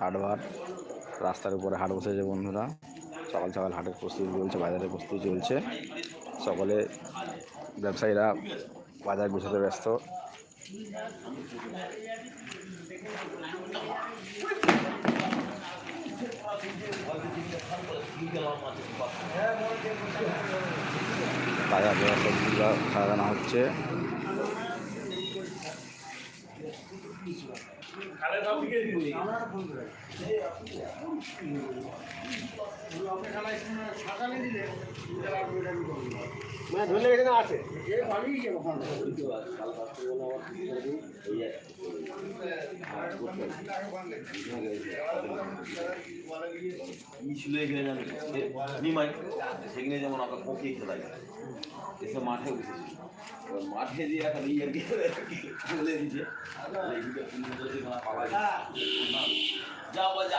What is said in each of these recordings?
হাটবার। রাস্তার উপরে হাট বসেছে বন্ধুরা। সকাল সকাল হাটের প্রস্তুতি চলছে বাজারের প্রস্তুতি চলছে। সকলে ব্যবসায়ীরা বাজার গুছাতে ব্যস্ত। বাজার সবজিগুলো সাজানো হচ্ছে। এখানে নিমাই সেখানে যেমন আমরা পকিয়ে খেলাই এসে মাঠে এবার মাঠে দিয়ে একটা ইয়ে বলে দিচ্ছে যা যা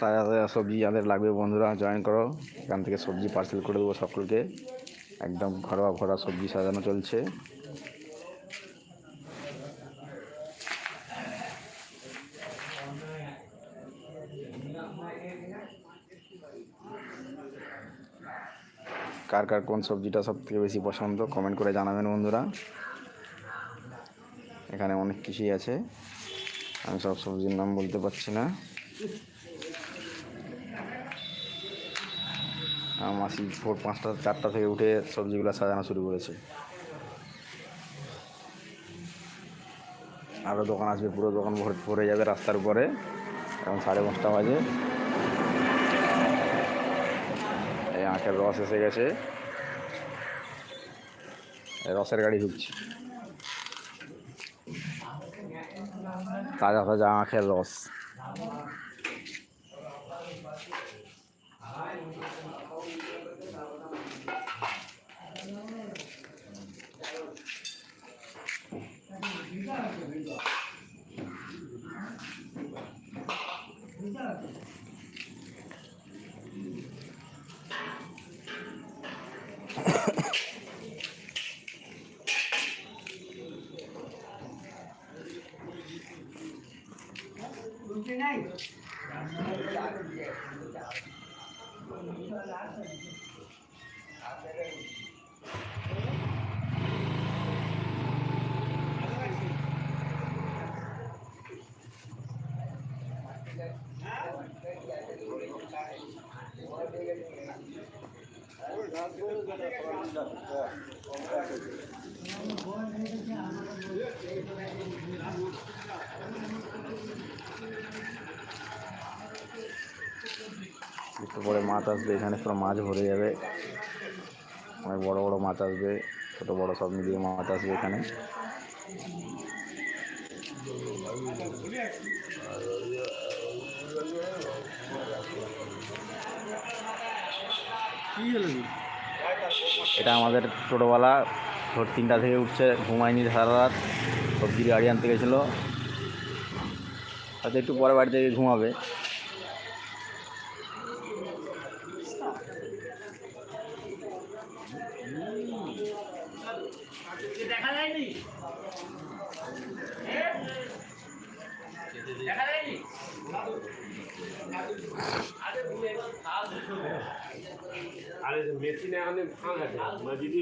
তাজা তাজা সবজি যাদের লাগবে বন্ধুরা জয়েন করো। এখান থেকে সবজি পার্সেল করে দেবো সকলকে। একদম ঘরোয়া ভরা সবজি সাজানো চলছে। কার কার কোন সবজিটা সব থেকে বেশি পছন্দ কমেন্ট করে জানাবেন বন্ধুরা। এখানে অনেক কিছুই আছে। আমি সব সবজির নাম বলতে পারছি না। মাসি ভোর পাঁচটা, চারটা থেকে উঠে সবজিগুলো সাজানো শুরু করেছে। আরও দোকান আসবে, পুরো দোকান ভরে যাবে রাস্তার উপরে। এখন সাড়ে পাঁচটা বাজে। এই আখের রস এসে গেছে। রসের গাড়ি ঢুকছে। তাজা তাজা আখের রস। 现在。একটু পরে মাছ আসবে, এখানে পুরো মাছ ভরে যাবে। অনেক বড় বড় মাছ আসবে, ছোট বড় সব মিলিয়ে মাছ আসবে এখানে। এটা আমাদের টোটোওয়ালা, ভোর তিনটা থেকে উঠছে, ঘুমায়নি সারা রাত সবজির গাড়ি আনতে গেছিল। হয়তো একটু পরে বাড়ি থেকে ঘুমাবে। আরে মেশিনে এখন ফাঁক আছে। যদি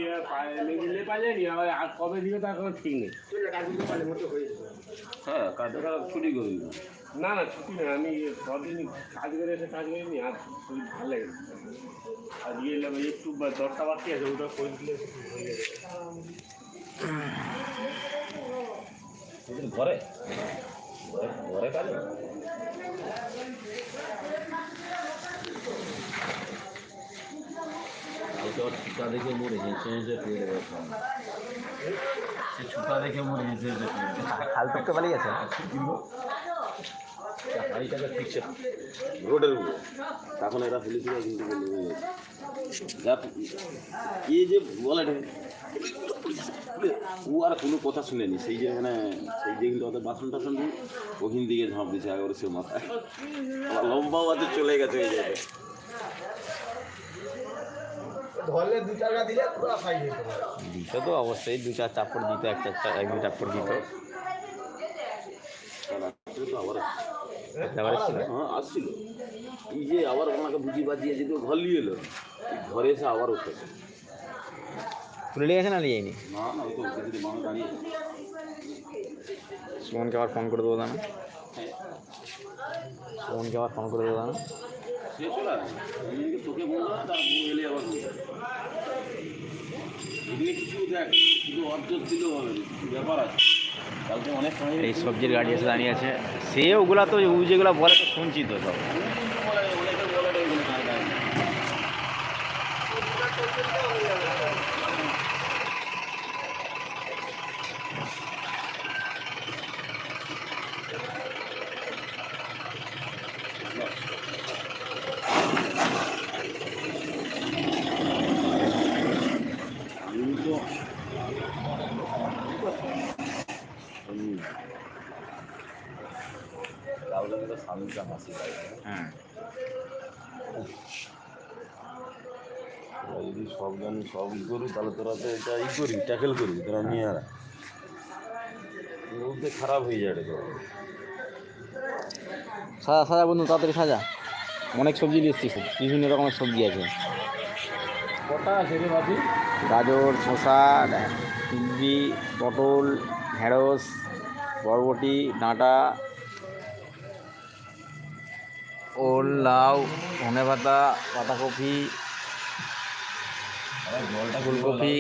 মেশিনে পাইলে নি আর কবে দিবে তার কোনো ঠিক নেই। হ্যাঁ কাজটা ছুটি করে না না ছুটি না আমি ছদিন কাজ করে এসে কাজ করিনি আর শরীর ভালো লাগে আর ইয়ে এলাম একটু দশটা বাকি আছে ওটা করে দিলে হয়ে যাবে। ঘরে? ঘরে কাজ ছুটা দেখে মরেছে সে যে পেয়ে দেবে সে ছুটা দেখে মরেছে সে যে খাল টুকতে পালিয়ে গেছে গাড়িটাকে ফিকছে রোডের উপরে। তখন এরা পুলিশরা কিন্তু বলে হয়ে গেছে। যা যে বলে ও আর কোনো কথা শুনেনি। সেই যে মানে সেই যেগুলো ওদের বাসন টাসন দিয়ে ওখান দিকে ঝাঁপ দিছে একবারে সে মাথায়। লম্বাও আছে চলে গেছে এই জায়গায়। ধরলে দু টাকা দিলে পুরো ফাইন হতে পারে দিত তো অবশ্যই দু চার চাপড় দিত এক চার চার এক দু চাপড় দিত। রাত্রে তো আবার ব্যাপার ছিল হ্যাঁ আসছিল। এই যে আবার ওনাকে বুঝি বাজিয়ে যেত ঘর নিয়ে এলো এই ঘরে এসে আবার উঠেছে তুলে নিয়ে গেছে না নিয়ে যায়নি? না না ওই তো উঠে যদি মানুষ দাঁড়িয়ে সুমনকে আবার ফোন করে দেবো দানা সুমনকে আবার ফোন করে দেবো দানা সে চলে আসে তোকে বলল না তার বউ এলে আবার কিছু দেখ দিলেও হবে ব্যাপার আছে। কালকে অনেক সময় এই সবজির গাড়ি এসে দাঁড়িয়ে আছে। সে ওগুলা তো ও যেগুলো বলে তো শুনছি তো সব বলে অনেকে বলে রে এগুলো কার গায়ে। আমি তো হুম। তাহলে তো স্বামীটা হাসি পায় হ্যাঁ তোরা যদি সব গান সব ই করি তাহলে তোরা তো এটা ই করি ট্যাকেল করি তোরা মেয়েরা মধ্যে খারাপ হয়ে যাবে তো। সাজা সাজা বন্ধু তাড়াতাড়ি সাজা। অনেক সবজি নিয়ে এসছিস বিভিন্ন রকমের সবজি আছে। কটা আছে রে বাবু গাজর শসা কুবি পটল ঢেঁড়স বরবটি ডাঁটা ওল লাউ ধনে পাতা পাতাকপি ফুলকপি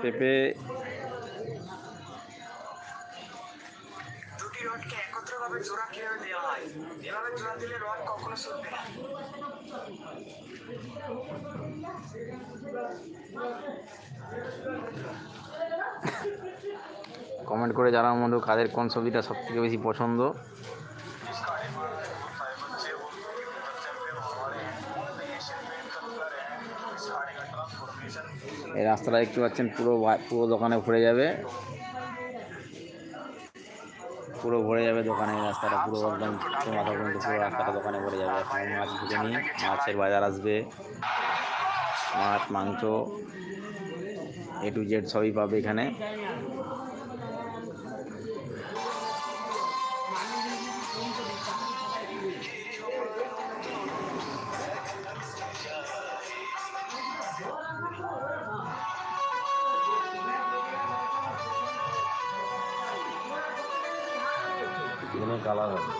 পেঁপে। রডকে একত্রভাবে জোড়া কীভাবে দেওয়া হয়? এভাবে জোড়া দিলে রড কখনো চলবে না। কমেন্ট করে জানার মধ্যে কাদের কোন সবজিটা সব থেকে বেশি পছন্দ? এই রাস্তাটা দেখতে পাচ্ছেন, পুরো পুরো দোকানে ভরে যাবে। পুরো ভরে যাবে দোকানে রাস্তাটা পুরো একদম মাথা পর্যন্ত পুরো রাস্তাটা দোকানে ভরে যাবে। মাছ ঢুকে নিয়ে মাছের বাজার আসবে। মাছ, মাংস এ টু জেড সবই পাবে এখানে। এখানে কালার হবে